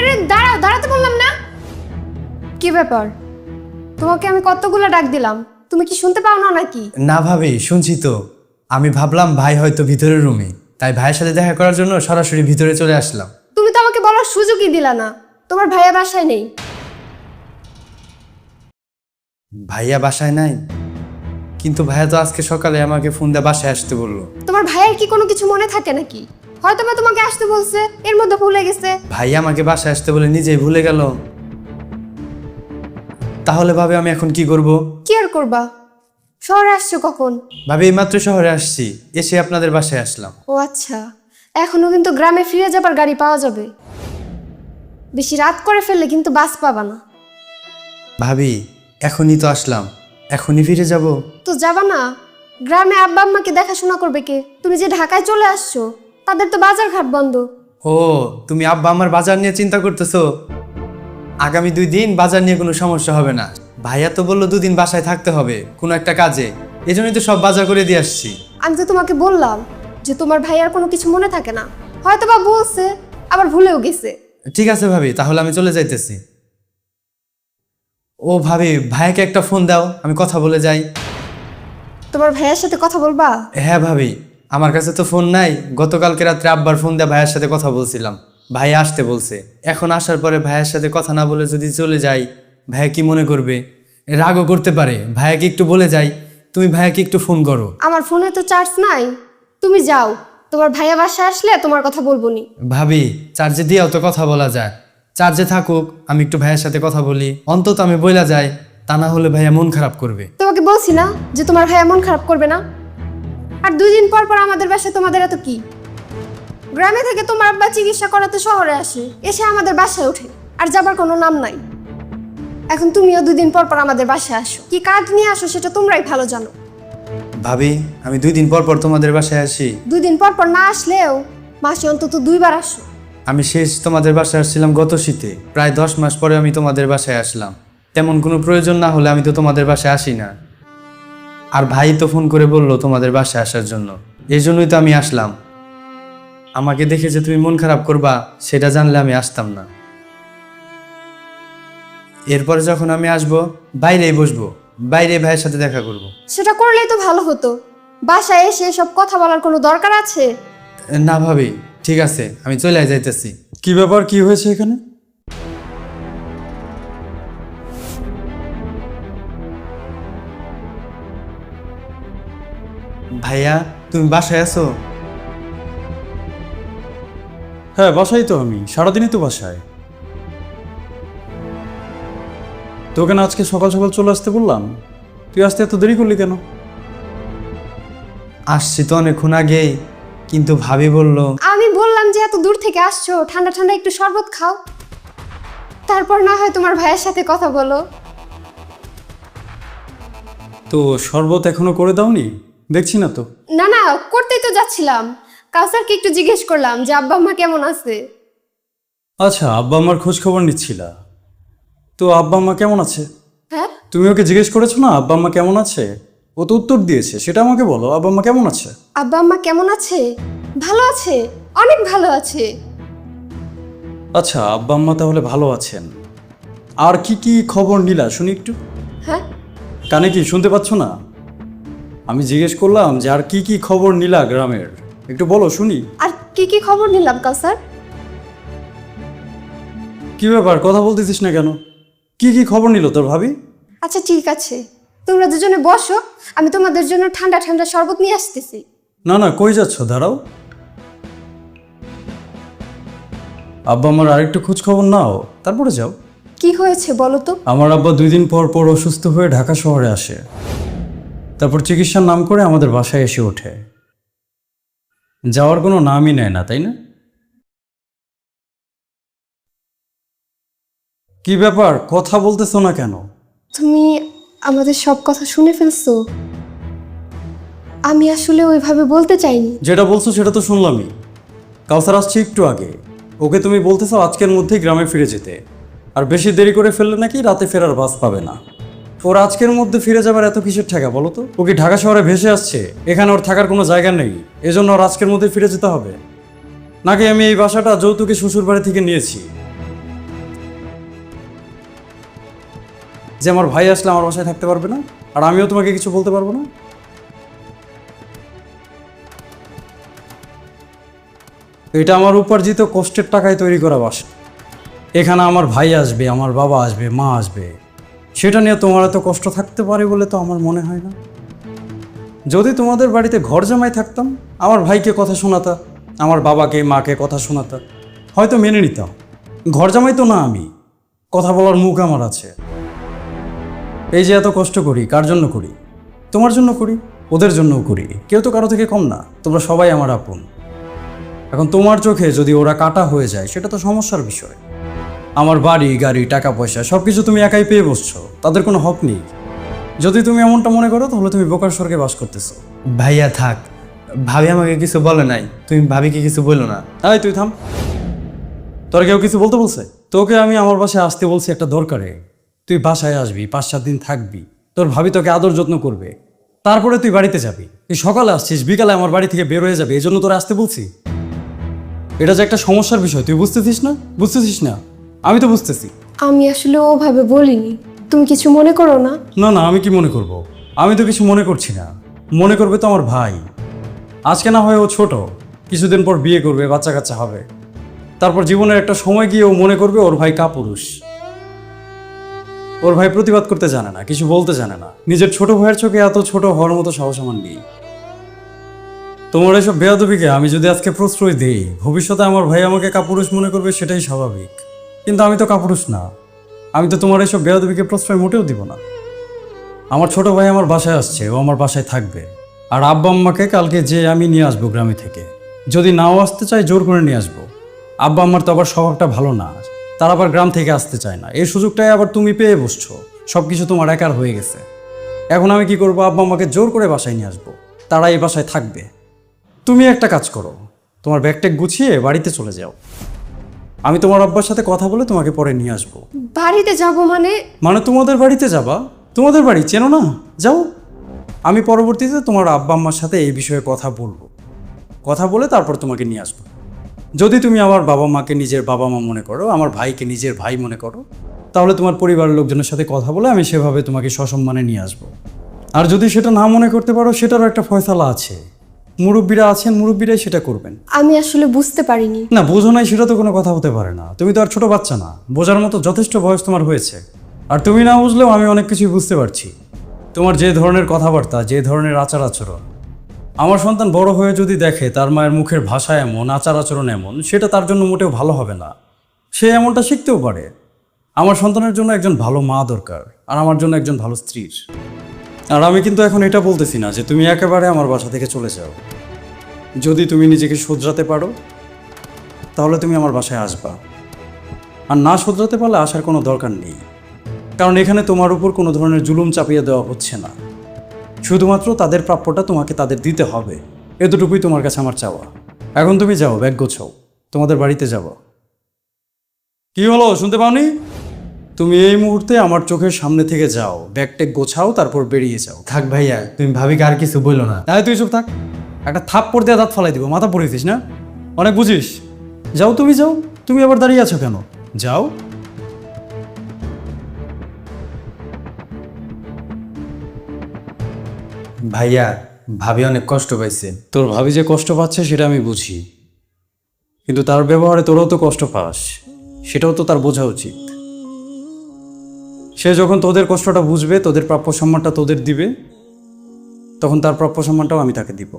আরে দাঁড়াও দাঁড়াতে বললাম না। কি ব্যাপার? তোমাকে আমি কতগুলো ডাক দিলাম? তুমি কি শুনতে পাও না নাকি? না ভাবি শুনছি তো। আমি ভাবলাম ভাই হয়তো ভিতরের রুমে তাই ভাইয়ের সাথে দেখা করার জন্য সরাসরি ভিতরে চলে আসলাম। তুমি তো আমাকে বলার সুযোগই দিলা না। তোমার ভাইয়া বাসায় নেই। ভাইয়া বাসায় নাই? কিন্তু ভাইয়া তো আজকে সকালে আমাকে ফোন দিয়ে বাসায় আসতে বলল। তোমার ভাইয়ের কি কোনো কিছু মনে থাকে নাকি? হয়তো বা তোমাকে আসতে বলছে এর মধ্যে ভুলে গেছে। ভাইয়া আমাকে বাসায় আসতে বলে নিজেই ভুলে গেল। তাহলে ভাবে আমি এখন কি করব? কি আর করবা? শহরে আসছো কখন? ভাবি এইমাত্র শহরে আসছি এসে আপনাদের বাসায় আসলাম। ও আচ্ছা এখনও কিন্তু গ্রামে ফিরে যাবার গাড়ি পাওয়া যাবে। বেশি রাত করে ফেললে কিন্তু বাস পাবা না। ভাবি এখনই তো আসলাম এখনই ফিরে যাব। তো যাবা না? গ্রামে আব্বা আম্মাকে দেখাশোনা করবে কে? তুমি যে ঢাকায় চলে আসছো তাদের তো বাজার ঘাট বন্ধ। ও তুমি আব্বা আমার বাজার নিয়ে চিন্তা করতেছো? আগামী দুই দিন বাজার নিয়ে কোনো সমস্যা হবে না। ভাইয়া তো বলল দুদিন বাসায় থাকতে হবে কোনো একটা কাজে। এই জন্যই তো সব বাজার করে দিয়ে আসছি। আমি তো তোমাকে বললাম যে তোমার ভাইয়ার কোনো কিছু মনে থাকে না। হয়তো বা বলছে আবার ভুলেও গেছে। ঠিক আছে ভাবি তাহলে আমি চলে যাইতেছি। ও ভাবি ভাইয়াকে একটা ফোন দাও আমি কথা বলে যাই। তোমার ভাইয়ার সাথে কথা বলবা? হ্যাঁ ভাবি। আমার কাছে তো ফোন নাই। গতকালকে রাত্রে আব্বার ফোন দিয়ে ভাইয়ের সাথে কথা বলছিলাম। ভাইয়া আসতে বলছে। এখন আসার পরে ভাইয়ের সাথে কথা না বলে যদি চলে যাই ভাইয়া কি মনে করবে? রাগও করতে পারে। ভাইয়াকে একটু বলে যাই। তুমি ভাইয়াকে একটু ফোন করো। আমার ফোনে তো চার্জ নাই। তুমি যাও। তোমার ভাইয়া বাসা আসলে তোমার কথা বলব নি। ভাবি চার্জে দিয়েও তো কথা বলা যায়। চার্জে থাকুক আমি একটু ভাইয়ের সাথে কথা বলি। অন্তত আমি বইলা যাই তা না হলে ভাইয়া মন খারাপ করবে। তোমাকে বলছি না যে তোমার ভাইয়া মন খারাপ করবে না? আর দুই দিন পর পর আমাদের বাসায় তোমাদের এত কি? গ্রামে থেকে তোমার আব্বা চিকিৎসা করাতে শহরে আসে এসে আমাদের বাসায় ওঠে আর যাবার কোনো নাম নাই। এখন তুমিও দুদিন পর পর আমাদের বাসায় আসো। কি কাজ নিয়ে আসো সেটা তোমরাই ভালো জানো। ভাবি আমি দুই দিন পর পর তোমাদের বাসায় আসি। দুই দিন পর পর না আসলেও মাসে অন্তত দুইবার আসো। আমি শেষ তোমাদের বাসায় আসছিলাম গত শীতে। প্রায় দশ মাস পরে আমি তোমাদের বাসায় আসলাম। তেমন কোনো প্রয়োজন না হলে আমি তো তোমাদের বাসায় আসি না। আর ভাই তো ফোন করে বলল তোমাদের বাসায় আসার জন্য। এই জন্যই তো আমি আসলাম। আমাকে দেখে যে তুমি মন খারাপ করবা সেটা জানলে আমি আসতাম না। এরপরে যখন আমি আসব বাইরেই বসবো বাইরে ভাইয়ের সাথে দেখা করব। সেটা করলেই তো ভালো হতো। বাসায় এসে সব কথা বলার কোনো দরকার আছে? না ভাবি ঠিক আছে আমি চলে যাইতেছি। কি ব্যাপার কি হয়েছে এখানে? ভাইয়া তুমি বাসায় আছো? হ্যাঁ বাসায় তো আমি। সারাদিনই তো বাসায়। তোকে না আজকে সকাল সকাল চলে আসতে বললাম? তুই আসতে এত দেরি করলি কেন? আসছি তো অনেকক্ষণ আগেই কিন্তু ভাবি বলল আমি বললাম যে এত দূর থেকে আসছো ঠান্ডা ঠান্ডা একটু শরবত খাও। তারপর না হয় তোমার ভাইয়ের সাথে কথা বলো। তো শরবত এখনও করে দাওনি? দেখছি না তো। না না করতেই তো যাচ্ছিলাম। কাউসারকে একটু জিজ্ঞেস করলাম যে আব্বা আম্মা কেমন আছে? আচ্ছা আব্বা আমার খোঁজ খবর নিচ্ছিলা। তো আব্বা আম্মা কেমন আছে? হ্যাঁ? তুমি ওকে জিজ্ঞেস করেছ না আব্বা আম্মা কেমন আছে? ও তো উত্তর দিয়েছে সেটা আমাকে বলো আব্বা আম্মা কেমন আছে? আব্বা আম্মা কেমন আছে? ভালো আছে অনেক ভালো আছে। আচ্ছা আব্বা আম্মা তাহলে ভালো আছেন। আর কি কি খবর নিলা শুনি একটু। হ্যাঁ? কানে কি শুনতে পাচ্ছ না? আমি জিজ্ঞেস করলাম যে আর কি কি খবর নিলা গ্রামের? একটু বলো শুনি। আর কি কি খবর নিলাম কাউসার? কি ব্যাপার কথা বলতেছিস না কেন? কি কি খবর নিল তোর ভাবি? আচ্ছা ঠিক আছে। তোমরা দুজনে বসো আমি তোমাদের জন্য ঠান্ডা ঠান্ডা শরবত নিয়ে আসতেছি। না না কই যাচ্ছ? দাঁড়াও। আব্বা আমার আরেকটু খোঁজ খবর নাও তারপরে যাও। কি হয়েছে বলো তো? আমার আব্বা দুই দিন পর পর অসুস্থ হয়ে ঢাকা শহরে আসে। তারপর চিকিৎসার নাম করে আমাদের বাসায় এসে ওঠে। যাওয়ার কোনো নামই নেয় না তাই না? কি ব্যাপার? কথা বলতেছো না কেন? তুমি আমাদের সব কথা শুনে ফেলছো। আমি আসলে ওইভাবে বলতে চাইনি। যেটা বলছো সেটা তো শুনলামই। কাউসার আসছে একটু আগে। ওকে তুমি বলতেছো আজকের মধ্যেই গ্রামে ফিরে যেতে। আর বেশি দেরি করে ফেললে নাকি রাতে ফেরার বাস পাবে না। ওর আজকের মধ্যে ফিরে যাবার এত কিসের ঠেকা, বলো তো? ও কি ঢাকা শহরে ভেসে আসছে? এখানে ওর থাকার কোনো জায়গা নেই। এজন্য ওর আজকের মধ্যে ফিরে যেতে হবে। নাকি আমি এই বাসাটা যৌতুকে শ্বশুর বাড়ি থেকে নিয়েছি? যে আমার ভাই আসলে আমার বাসায় থাকতে পারবে না, আর আমিও তোমাকে কিছু বলতে পারব না? এটা আমার উপার্জিত কষ্টের টাকায় তৈরি করা বাসা। এখানে আমার ভাই আসবে, আমার বাবা আসবে, মা আসবে। সেটা নিয়ে তোমার এত কষ্ট থাকতে পারে বলে তো আমার মনে হয় না। যদি তোমাদের বাড়িতে ঘর জামাই থাকতাম, আমার ভাইকে কথা শোনাতা, আমার বাবাকে, মাকে কথা শোনাতা, হয়তো মেনে নিতাম। ঘর জামাই তো না আমি, কথা বলার মুখ আমার আছে। এই যে এত কষ্ট করি, কার জন্য করি? তোমার জন্য করি, ওদের জন্যও করি। কেউ তো কারও থেকে কম না, তোমরা সবাই আমার আপন। এখন তোমার চোখে যদি ওরা কাটা হয়ে যায়, সেটা তো সমস্যার বিষয়। আমার বাড়ি গাড়ি টাকা পয়সা সব কিছু তুমি একাই পেয়ে বসছো। তাদের কোনো হক নেই। যদি তুমি এমনটা মনে করো তাহলে তুমি বোকার স্বর্গে বাস করতেছো। ভাইয়া থাক। ভাবি আমাকে কিছু বলে নাই। তুমি ভাবিকে কিছু বলো না। এই তুই থাম। তোর কেউ কিছু বলতে বলছে? তোকে আমি আমার বাসায় আসতে বলছি একটা দরকারে। তুই বাসায় আসবি পাঁচ সাত দিন থাকবি। তোর ভাবি তোকে আদর যত্ন করবে। তারপরে তুই বাড়িতে যাবি। তুই সকালে আসছিস বিকালে আমার বাড়ি থেকে বের হয়ে যাবে। এই জন্য তোরা আসতে বলছি। এটা যে একটা সমস্যার বিষয় তুই বুঝতেছিস না? বুঝতেছিস না? আমি তো বুঝতেছি। আমি আসলে ওভাবে বলিনি। তুমি কিছু মনে করো না? না না আমি কি মনে করব? আমি তো কিছু মনে করছি না। মনে করবে তো আমার ভাই। আজকে না হয় ও ছোট। কিছুদিন পর বিয়ে করবে বাচ্চা কাচ্চা হবে। তারপর জীবনের একটা সময় গিয়ে ও মনে করবে ওর ভাই কাপুরুষ। ওর ভাই প্রতিবাদ করতে জানে না কিছু বলতে জানে না। নিজের ছোট ভাইয়ের চোখে এত ছোট হওয়ার মতো সাহস আমার নেই। তোমার এসব বেয়াদবিকে আমি যদি আজকে প্রশ্রয় দিই ভবিষ্যতে আমার ভাই আমাকে কাপুরুষ মনে করবে সেটাই স্বাভাবিক। কিন্তু আমি তো কাপুরুষ না। আমি তো তোমার এসব বেয়াদবিকে প্রশ্রয় মোটেও দিব না। আমার ছোট ভাই আমার বাসায় আসছে, ও আমার বাসায় থাকবে। আর আব্বা আম্মাকে কালকে যে আমি নিয়ে আসব গ্রামে থেকে। যদি নাও আসতে চাই জোর করে নিয়ে আসব। আব্বা আম্মার তো আবার স্বভাবটা ভালো না, তারা আবার গ্রাম থেকে আসতে চায় না। এই সুযোগটাই আবার তুমি পেয়ে বসছো। সব কিছু তোমার একার হয়ে গেছে। এখন আমি কি করব? আব্বা আম্মাকে জোর করে বাসায় নিয়ে আসব। তারা এই বাসায় থাকবে। তুমি একটা কাজ করো। তোমার ব্যাগট্যাগ গুছিয়ে বাড়িতে চলে যাও। আমি তোমার আব্বার সাথে কথা বলে তোমাকে পরে নিয়ে আসব। বাড়িতে যাব মানে? মানে তোমাদের বাড়িতে যাবা? তোমাদের বাড়ি চেনো না? যাও। আমি পরবর্তীতে তোমার আব্বা আম্মার সাথে এই বিষয়ে কথা বলব। কথা বলে তারপর তোমাকে নিয়ে আসব। যদি তুমি আমার বাবা মাকে নিজের বাবা মা মনে করো আমার ভাইকে নিজের ভাই মনে করো তাহলে তোমার পরিবারের লোকজনের সাথে কথা বলে আমি সেভাবে তোমাকে সসম্মানে নিয়ে আসব। আর যদি সেটা না মনে করতে পারো সেটারও একটা ফয়সালা আছে। মুরব্বীরা আছেন মুরব্বীরাই সেটা করবেন। আমি আসলে বুঝতে পারিনি। না বোঝো নাই সেটা তো কোনো কথা হতে পারে না। তুমি তো আর ছোট বাচ্চা না। বোঝার মতো যথেষ্ট বয়স তোমার হয়েছে। আর তুমি না বুঝলেও আমি অনেক কিছুই বুঝতে পারছি। তোমার যে ধরনের কথাবার্তা যে ধরনের আচার আচরণ। আমার সন্তান বড় হয়ে যদি দেখে তার মায়ের মুখের ভাষা এমন আচার আচরণ এমন সেটা তার জন্য মোটেও ভালো হবে না। সে এমনটা শিখতেও পারে। আমার সন্তানের জন্য একজন ভালো মা দরকার আর আমার জন্য একজন ভালো স্ত্রীর। আর আমি কিন্তু এখন এটা বলতেছি না যে তুমি একেবারে আমার বাসা থেকে চলে যাও। যদি তুমি নিজেকে শুধরাতে পারো, তাহলে তুমি আমার বাসায় আসবা। আর না শুধরাতে পারলে আসার কোনো দরকার নেই। কারণ এখানে তোমার উপর কোনো ধরনের জুলুম চাপিয়ে দেওয়া হচ্ছে না। শুধুমাত্র তাদের প্রাপ্যটা তোমাকে তাদের দিতে হবে। এতটুকুই তোমার কাছে আমার চাওয়া। এখন তুমি যাও, ব্যাগ গোছাও। তোমাদের বাড়িতে যাব। কি হলো, শুনতে পাওনি? তুমি এই মুহূর্তে আমার চোখের সামনে থেকে যাও। ব্যাগ ট্যাগ গোছাও তারপর বেরিয়ে যাও। থাক ভাইয়া তুমি ভাবি আর কিছু বলল না। তাই তুই চুপ থাক। একটা থাপ পড়তে দাঁত ফালাই দিব মাথা পড়েছিস না? অনেক বুঝিস। যাও তুমি যাও তুমি আবার দাঁড়িয়ে আছো কেন? যাও। ভাইয়া ভাবি অনেক কষ্ট পাইছে। তোর ভাবি যে কষ্ট পাচ্ছে সেটা আমি বুঝি। কিন্তু তার ব্যবহারে তোরাও তো কষ্ট পাস। সেটাও তো তার বোঝা উচিত। সে যখন তোদের কষ্টটা বুঝবে, তোদের প্রাপ্য সম্মানটা তোদের দিবে, তখন তার প্রাপ্য সম্মানটাও আমি তাকে দিব।